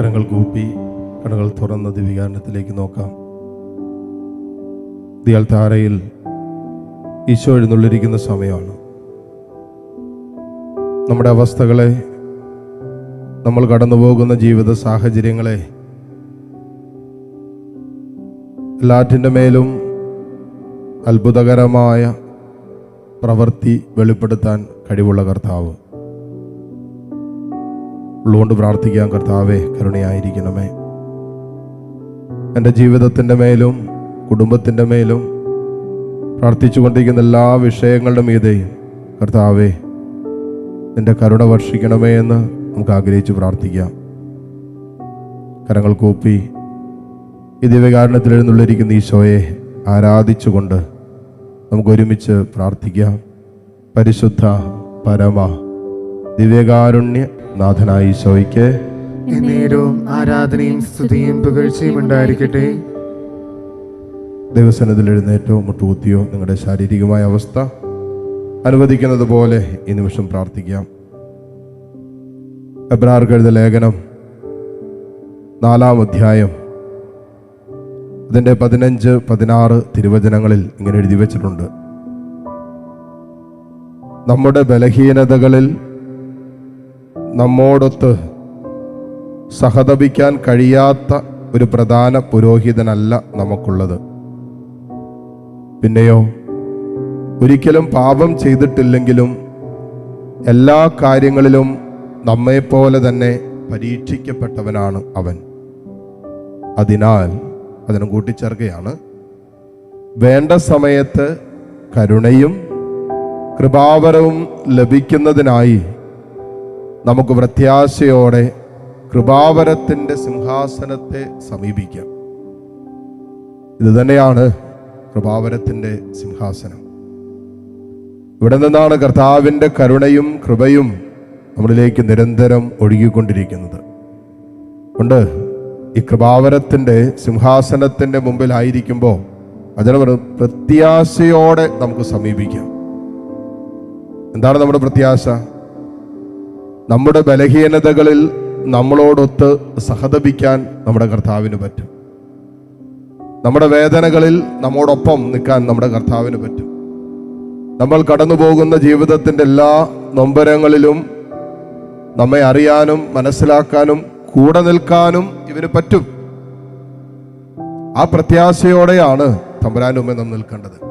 കരങ്ങൾ കൂപ്പി കടകൾ തുറന്ന ദിവ്യകാരണത്തിലേക്ക് നോക്കാം. ദിയാൽ താരയിൽ ഈശോ എഴുന്നള്ളിരിക്കുന്ന സമയമാണ്. നമ്മുടെ അവസ്ഥകളെ നമ്മൾ കടന്നു പോകുന്ന ജീവിത സാഹചര്യങ്ങളെ എല്ലാറ്റിന്റെ മേലും അത്ഭുതകരമായ പ്രവൃത്തി വെളിപ്പെടുത്താൻ കഴിവുള്ള കർത്താവ്. ഉള്ളുകൊണ്ട് പ്രാർത്ഥിക്കാൻ കർത്താവെ കരുണയായിരിക്കണമേ. എന്റെ ജീവിതത്തിന്റെ മേലും കുടുംബത്തിന്റെ മേലും പ്രാർത്ഥിച്ചുകൊണ്ടിരിക്കുന്ന എല്ലാ വിഷയങ്ങളുടെ മീതെയും കർത്താവെ നിന്റെ കരുണ വർഷിക്കണമേ എന്ന് നമുക്ക് ആഗ്രഹിച്ച് പ്രാർത്ഥിക്കാം. കരങ്ങൾ കൂപ്പി ഈ ദിവ്യകാരണത്തിൽ എഴുന്നള്ളിരിക്കുന്ന ഈശോയെ ആരാധിച്ചുകൊണ്ട് നമുക്കൊരുമിച്ച് പ്രാർത്ഥിക്കാം. പരിശുദ്ധ പരമ ദിവ്യകാരുണ്യ നാഥനായ ഈശോയ്ക്ക് എന്നേരവും ആരാധനയും സ്തുതിയും പുകഴ്ചയും ഉണ്ടായിരിക്കട്ടെ. ദൈവസനത്തിൽ എഴുന്നേറ്റോ മുട്ടുകുത്തിയോ നിങ്ങളുടെ ശാരീരികമായ അവസ്ഥ അനുവദിക്കുന്നത് പോലെ ഈ നിമിഷം പ്രാർത്ഥിക്കാം. എബ്രാർക്ക് എഴുത ലേഖനം നാലാം അധ്യായം അതിന്റെ പതിനഞ്ച് പതിനാറ് തിരുവചനങ്ങളിൽ ഇങ്ങനെ എഴുതി വച്ചിട്ടുണ്ട്. നമ്മുടെ ബലഹീനതകളിൽ നമ്മോടൊത്ത് സഹതപിക്കാൻ കഴിയാത്ത ഒരു പ്രധാന പുരോഹിതനല്ല നമുക്കുള്ളത്. പിന്നെയോ ഒരിക്കലും പാപം ചെയ്തിട്ടില്ലെങ്കിലും എല്ലാ കാര്യങ്ങളിലും നമ്മെപ്പോലെ തന്നെ പരീക്ഷിക്കപ്പെട്ടവനാണ് അവൻ. അതിനാൽ അതിനും കൂട്ടിച്ചേർക്കുകയാണ്. വേണ്ട സമയത്ത് കരുണയും കൃപാവരവും ലഭിക്കുന്നതിനായി നമുക്ക് പ്രത്യാശയോടെ കൃപാവരത്തിന്റെ സിംഹാസനത്തെ സമീപിക്കാം. ഇത് തന്നെയാണ് കൃപാവരത്തിന്റെ സിംഹാസനം. ഇവിടെ നിന്നാണ് കർത്താവിന്റെ കരുണയും കൃപയും നമ്മളിലേക്ക് നിരന്തരം ഒഴുകിക്കൊണ്ടിരിക്കുന്നത്. ഉണ്ട്. ഈ കൃപാവരത്തിന്റെ സിംഹാസനത്തിന്റെ മുമ്പിലായിരിക്കുമ്പോൾ അതിന് പ്രത്യാശയോടെ നമുക്ക് സമീപിക്കാം. എന്താണ് നമ്മുടെ പ്രത്യാശ? നമ്മുടെ ബലഹീനതകളിൽ നമ്മളോടൊത്ത് സഹതപിക്കാൻ നമ്മുടെ കർത്താവിന് പറ്റും. നമ്മുടെ വേദനകളിൽ നമ്മോടൊപ്പം നിൽക്കാൻ നമ്മുടെ കർത്താവിന് പറ്റും. നമ്മൾ കടന്നു പോകുന്ന ജീവിതത്തിന്റെ എല്ലാ നൊമ്പരങ്ങളിലും നമ്മെ അറിയാനും മനസ്സിലാക്കാനും കൂടെ നിൽക്കാനും ഇവന് പറ്റും. ആ പ്രത്യാശയോടെയാണ് തമ്പുരാന്റെ മുമ്പേ നാം നിൽക്കേണ്ടത്.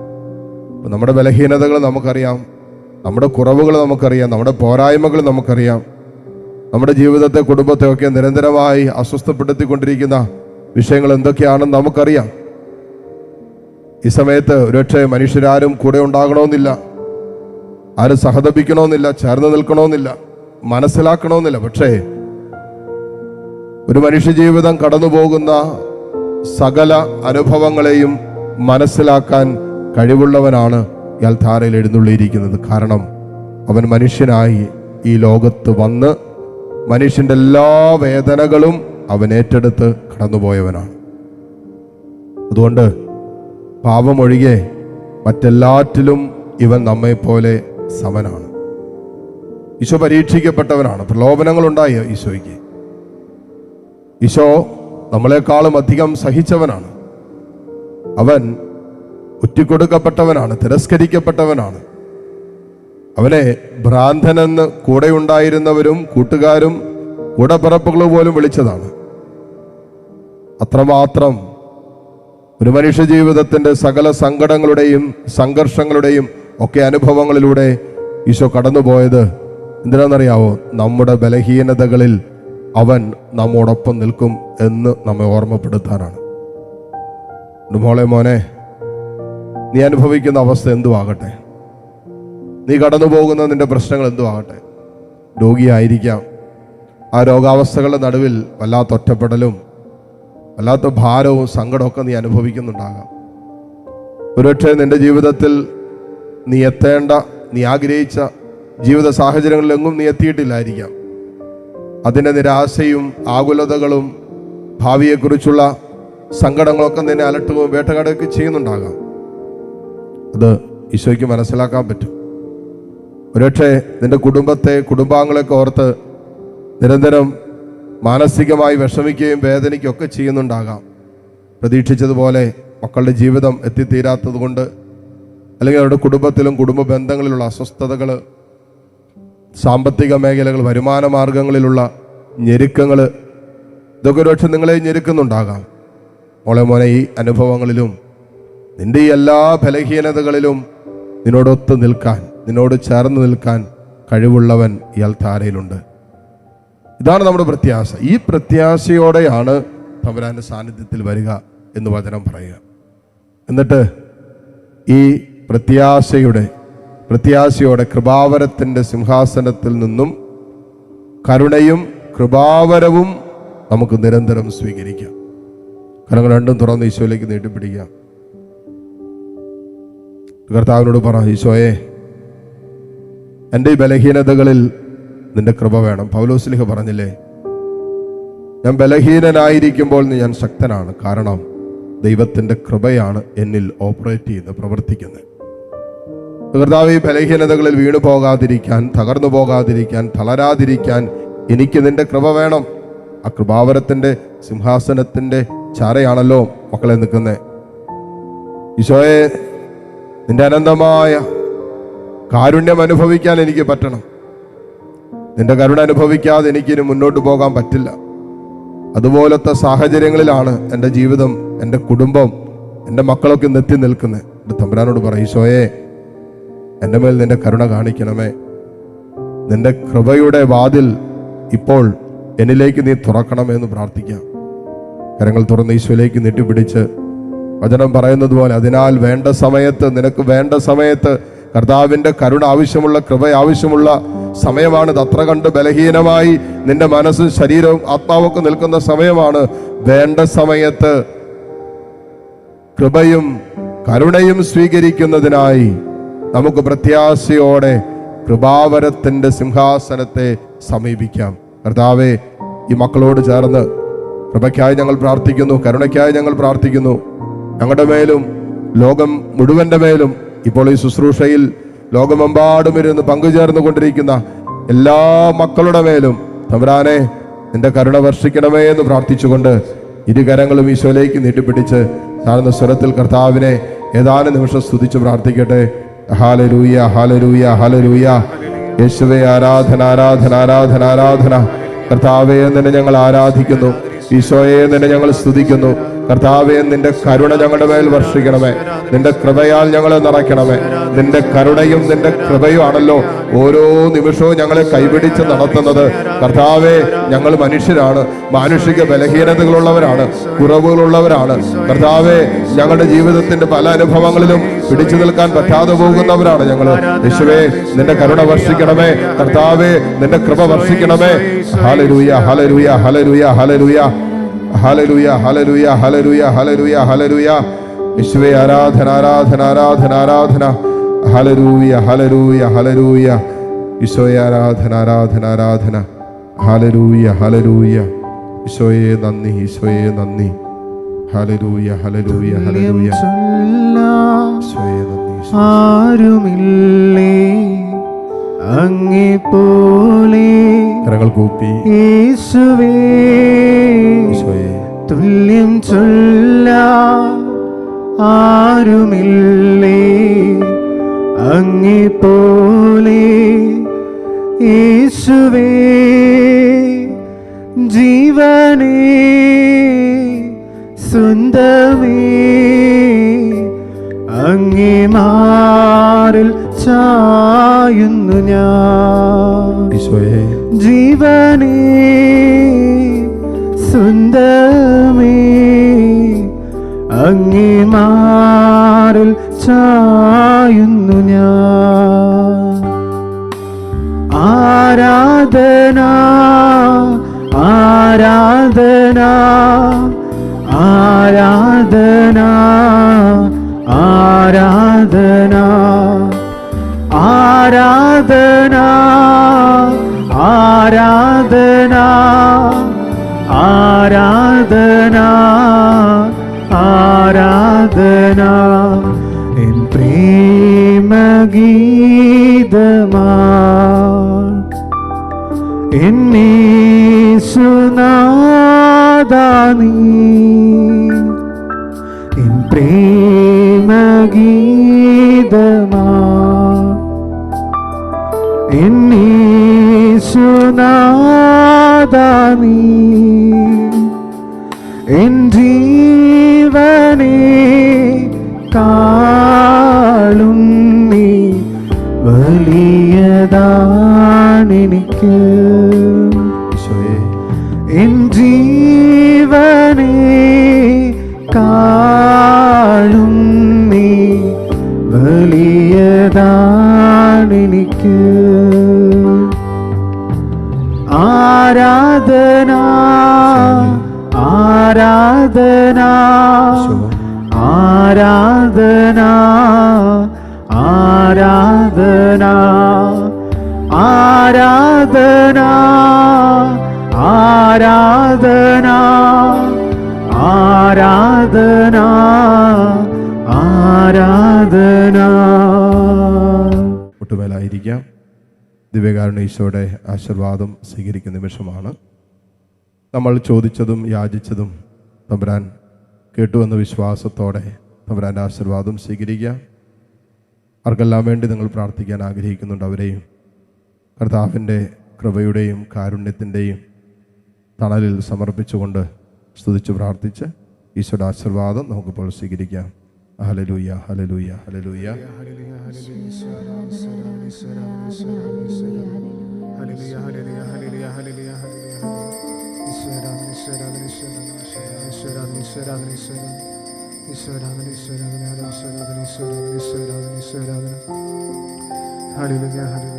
നമ്മുടെ ബലഹീനതകൾ നമുക്കറിയാം. നമ്മുടെ കുറവുകൾ നമുക്കറിയാം നമ്മുടെ പോരായ്മകൾ നമുക്കറിയാം. നമ്മുടെ ജീവിതത്തെ കുടുംബത്തെ ഒക്കെ നിരന്തരമായി അസ്വസ്ഥപ്പെടുത്തിക്കൊണ്ടിരിക്കുന്ന വിഷയങ്ങൾ എന്തൊക്കെയാണെന്ന് നമുക്കറിയാം. ഈ സമയത്ത് ഒരുപക്ഷെ മനുഷ്യരാരും കൂടെ ഉണ്ടാകണമെന്നില്ല ആരും സഹതപിക്കണമെന്നില്ല ചേർന്ന് നിൽക്കണമെന്നില്ല മനസ്സിലാക്കണമെന്നില്ല. പക്ഷേ ഒരു മനുഷ്യജീവിതം കടന്നു പോകുന്ന സകല അനുഭവങ്ങളെയും മനസ്സിലാക്കാൻ കഴിവുള്ളവനാണ് ഇയാൾ ധാരയിൽ എഴുന്നള്ളിയിരിക്കുന്നത് കാരണം അവൻ മനുഷ്യനായി ഈ ലോകത്ത് വന്ന് മനുഷ്യന്റെ എല്ലാ വേദനകളും അവൻ ഏറ്റെടുത്ത് കടന്നുപോയവനാണ്. അതുകൊണ്ട് പാപമൊഴികെ മറ്റെല്ലാറ്റിലും ഇവൻ നമ്മെപ്പോലെ സമനാണ്. ഈശോ പരീക്ഷിക്കപ്പെട്ടവനാണ്. പ്രലോഭനങ്ങളുണ്ടായി ഈശോയ്ക്ക്. ഈശോ നമ്മളെക്കാളും അധികം സഹിച്ചവനാണ്. അവൻ ഒറ്റിക്കൊടുക്കപ്പെട്ടവനാണ് തിരസ്കരിക്കപ്പെട്ടവനാണ്. അവനെ ഭ്രാന്തനെന്ന് കൂടെയുണ്ടായിരുന്നവരും കൂട്ടുകാരും കൂടപ്പിറപ്പുകൾ പോലും വിളിച്ചതാണ്. അത്രമാത്രം ഒരു മനുഷ്യ ജീവിതത്തിന്റെ സകല സങ്കടങ്ങളുടെയും സംഘർഷങ്ങളുടെയും ഒക്കെ അനുഭവങ്ങളിലൂടെ ഈശോ കടന്നുപോയത് എന്തിനാണെന്നറിയാവോ? നമ്മുടെ ബലഹീനതകളിൽ അവൻ നമ്മോടൊപ്പം നിൽക്കും എന്ന് നമ്മെ ഓർമ്മപ്പെടുത്താനാണ്. മോളെ മോനെ നീ അനുഭവിക്കുന്ന അവസ്ഥ എന്തുവാകട്ടെ? നീ കടന്നു പോകുന്ന നിന്റെ പ്രശ്നങ്ങൾ എന്തുവാകട്ടെ? രോഗിയായിരിക്കാം. ആ രോഗാവസ്ഥകളുടെ നടുവിൽ വല്ലാത്ത ഒറ്റപ്പെടലും വല്ലാത്ത ഭാരവും സങ്കടമൊക്കെ നീ അനുഭവിക്കുന്നുണ്ടാകാം. ഒരുപക്ഷെ നിന്റെ ജീവിതത്തിൽ നീ എത്തേണ്ട നീ ആഗ്രഹിച്ച ജീവിത സാഹചര്യങ്ങളിലെങ്ങും നീ എത്തിയിട്ടില്ലായിരിക്കാം. അതിന്റെ നിരാശയും ആകുലതകളും ഭാവിയെക്കുറിച്ചുള്ള സങ്കടങ്ങളൊക്കെ നിന്നെ അലട്ടുകയും വേട്ടകാടുകയൊക്കെ ചെയ്യുന്നുണ്ടാകാം. അത് ഈശോയ്ക്ക് മനസ്സിലാക്കാൻ പറ്റും. ഒരുപക്ഷെ നിന്റെ കുടുംബത്തെ കുടുംബാംഗങ്ങളെയൊക്കെ ഓർത്ത് നിരന്തരം മാനസികമായി വിഷമിക്കുകയും വേദനയ്ക്കൊക്കെ ചെയ്യുന്നുണ്ടാകാം. പ്രതീക്ഷിച്ചതുപോലെ മക്കളുടെ ജീവിതം എത്തിത്തീരാത്തത് കൊണ്ട് അല്ലെങ്കിൽ അവരുടെ കുടുംബത്തിലും കുടുംബ ബന്ധങ്ങളിലുള്ള അസ്വസ്ഥതകൾ സാമ്പത്തിക മേഖലകൾ വരുമാന മാർഗങ്ങളിലുള്ള ഞെരുക്കങ്ങൾ ഇതൊക്കെ ഒരുപക്ഷെ നിങ്ങളെ ഞെരുക്കുന്നുണ്ടാകാം. മോളെ മോനെ ഈ അനുഭവങ്ങളിലും നിന്റെ ഈ എല്ലാ ബലഹീനതകളിലും നിന്നോടൊത്ത് നിൽക്കാൻ നിന്നോട് ചേർന്ന് നിൽക്കാൻ കഴിവുള്ളവൻ ഇയാൾ താരയിലുണ്ട്. ഇതാണ് നമ്മുടെ പ്രത്യാശ. ഈ പ്രത്യാശയോടെയാണ് തമ്പുരാന്റെ സാന്നിധ്യത്തിൽ വരിക എന്ന് വചനം പറയുക. എന്നിട്ട് ഈ പ്രത്യാശയുടെ പ്രത്യാശയോടെ കൃപാവരത്തിന്റെ സിംഹാസനത്തിൽ നിന്നും കരുണയും കൃപാവരവും നമുക്ക് നിരന്തരം സ്വീകരിക്കാം. കരങ്ങൾ രണ്ടും തുറന്ന് ഈശോയിലേക്ക് നീട്ടിപ്പിടിക്കാം. കർത്താവിനോട് പറ ഈശോയെ എന്റെ ഈ ബലഹീനതകളിൽ നിന്റെ കൃപ വേണം. പൗലോസ്ലിഹ പറഞ്ഞില്ലേ ഞാൻ ബലഹീനനായിരിക്കുമ്പോൾ ഞാൻ ശക്തനാണ്. കാരണം ദൈവത്തിന്റെ കൃപയാണ് എന്നിൽ ഓപ്പറേറ്റ് ചെയ്യുന്നത് പ്രവർത്തിക്കുന്നത്. കർത്താവ് ഈ ബലഹീനതകളിൽ വീണു പോകാതിരിക്കാൻ തകർന്നു പോകാതിരിക്കാൻ തളരാതിരിക്കാൻ എനിക്ക് നിന്റെ കൃപ വേണം. ആ കൃപാവരത്തിന്റെ സിംഹാസനത്തിന്റെ ചാരയാണല്ലോ മക്കളെ നിൽക്കുന്നത് ഈശോയെ നിന്റെ അനന്തമായ കാരുണ്യം അനുഭവിക്കാൻ എനിക്ക് പറ്റണം. നിന്റെ കരുണ അനുഭവിക്കാതെ എനിക്കിനി മുന്നോട്ട് പോകാൻ പറ്റില്ല. അതുപോലത്തെ സാഹചര്യങ്ങളിലാണ് എന്റെ ജീവിതം എന്റെ കുടുംബം എന്റെ മക്കളൊക്കെ നെത്തി നിൽക്കുന്നത്. എന്റെ തമ്പുരാനോട് പറയും ഈശോയെ എന്റെ മേൽ നിന്റെ കരുണ കാണിക്കണമേ. നിന്റെ കൃപയുടെ വാതിൽ ഇപ്പോൾ എന്നിലേക്ക് നീ തുറക്കണമേ എന്ന് പ്രാർത്ഥിക്കാം. കരങ്ങൾ തുറന്ന് ഈശോയിലേക്ക് നെട്ടിപ്പിടിച്ച് വചനം പറയുന്നത് പോലെ അതിനാൽ വേണ്ട സമയത്ത് നിനക്ക് വേണ്ട സമയത്ത് കർത്താവിന്റെ കരുണ ആവശ്യമുള്ള കൃപ ആവശ്യമുള്ള സമയമാണ്. അത്ര കണ്ട് ബലഹീനമായി നിന്റെ മനസ്സും ശരീരവും ആത്മാവൊക്കെ നിൽക്കുന്ന സമയമാണ്. വേണ്ട സമയത്ത് കൃപയും കരുണയും സ്വീകരിക്കുന്നതിനായി നമുക്ക് പ്രത്യാശയോടെ കൃപാവരത്തിന്റെ സിംഹാസനത്തെ സമീപിക്കാം. കർത്താവെ ഈ മക്കളോട് ചേർന്ന് കൃപയ്ക്കായി ഞങ്ങൾ പ്രാർത്ഥിക്കുന്നു കരുണയ്ക്കായി ഞങ്ങൾ പ്രാർത്ഥിക്കുന്നു. ഞങ്ങളുടെ മേലും ലോകം മുഴുവന്റെ മേലും ഇപ്പോൾ ഈ ശുശ്രൂഷയിൽ ലോകമെമ്പാടും ഇരുന്ന് പങ്കുചേർന്നു കൊണ്ടിരിക്കുന്ന എല്ലാ മക്കളുടെ മേലും തമ്പുരാനെ നിന്റെ കരുണ വർഷിക്കണമേ എന്ന് പ്രാർത്ഥിച്ചുകൊണ്ട് ഇരുകരങ്ങളും ഈശോയിലേക്ക് നീട്ടിപ്പിടിച്ച് താഴ്ന്ന സ്വരത്തിൽ കർത്താവിനെ ഏതാനും നിമിഷം സ്തുതിച്ച് പ്രാർത്ഥിക്കട്ടെ. ഹാലരൂയ ഹാലരൂയ ഹാലരൂയ യേശുവെ ആരാധന ആരാധന ആരാധന ആരാധന. കർത്താവെ എന്നെ ഞങ്ങൾ ആരാധിക്കുന്നു. ഈശോയെ എന്നെ ഞങ്ങൾ സ്തുതിക്കുന്നു. കർത്താവെ നിന്റെ കരുണ ഞങ്ങളുടെ മേൽ വർഷിക്കണമേ. നിന്റെ കൃപയാൽ ഞങ്ങളെ നിറയ്ക്കണമേ. നിന്റെ കരുണയും നിന്റെ കൃപയും ആണല്ലോ ഓരോ നിമിഷവും ഞങ്ങളെ കൈപിടിച്ച് നടത്തുന്നത്. കർത്താവെ ഞങ്ങൾ മനുഷ്യരാണ്. മാനുഷിക ബലഹീനതകളുള്ളവരാണ്. കുറവുകളുള്ളവരാണ്. കർത്താവെ ഞങ്ങളുടെ ജീവിതത്തിന്റെ പല അനുഭവങ്ങളിലും പിടിച്ചു നിൽക്കാൻ പറ്റാതെ പോകുന്നവരാണ് ഞങ്ങൾ യേശുവേ നിന്റെ കരുണ വർഷിക്കണമേ. കർത്താവെ നിന്റെ കൃപ വർഷിക്കണമേ. Hallelujah hallelujah hallelujah hallelujah hallelujah ഹലരുയ ഹലരുയ ഹലരുയ ഹലരുയ യേശുവേ ആരാധന ആരാധന ആരാധന ആരാധന. ഹലരൂയ ഹലരൂയ ഹലരൂയ ഈശോയെ ആരാധന ആരാധന ആരാധന. ഹലരൂയ ഹലരൂയ ഈശോയെ നന്ദി ഈശോയെ നന്ദി. ഹലരൂയ ഹലരൂയ ഹലരൂയ ഈശോയെ നന്ദി ആരുമില്ലേ? അങ്ങിപ്പോലെ കരകൾ കൂപ്പി. യേശുവേ തുല്യം ചൊല്ല ആരുമില്ലേ? അങ്ങിപ്പോലെ യേശുവേ ജീവനേ സുന്ദമേ അങ്ങിമാറിൽ ചായുന്നു ഞാൻ. ജീവനെ സുന്ദമേ അങ്ങേ മാറിൽ ചായുന്നു ഞാൻ. ആരാധന ആരാധന ആരാധന ആരാധന. ആരാധന ആരാധന ആരാധന ആരാധന. എൻ പ്രേമഗീതമാ എന്നീസുനാ നാദാ നീ. എൻ പ്രേമഗീതമാ എന്നീശുനാദാ നീ എൻ ജീവനെ കാളും നീ വലിയതാണെനിക്ക് ഈശോയെ എൻ ജീവനെ ആരാധന ആരാധന ആരാധന ആരാധന ആരാധന ആരാധന ആരാധന ആരാധന. മുട്ടുമേലായിരിക്കാം ദിവ്യകാരുണ്യ ഈശോയുടെ ആശീർവാദം സ്വീകരിക്കുന്ന നിമിഷമാണ്. നമ്മൾ ചോദിച്ചതും യാചിച്ചതും തമ്പുരാൻ കേട്ടുവെന്ന വിശ്വാസത്തോടെ തമ്പുരാന്റെ ആശീർവാദം സ്വീകരിക്കുക. ആർക്കെല്ലാം വേണ്ടി നിങ്ങൾ പ്രാർത്ഥിക്കാൻ ആഗ്രഹിക്കുന്നുണ്ട് അവരെയും കർത്താവിന്റെ കൃപയുടെയും കാരുണ്യത്തിന്റെയും തണലിൽ സമർപ്പിച്ചുകൊണ്ട് സ്തുതിച്ച് പ്രാർത്ഥിച്ച് ഈശോയുടെ ആശീർവാദം നമുക്കിപ്പോൾ സ്വീകരിക്കാം. ഹലലൂയ ഹലലൂയ ഹലലൂയ ഹലിയ ഹലിയ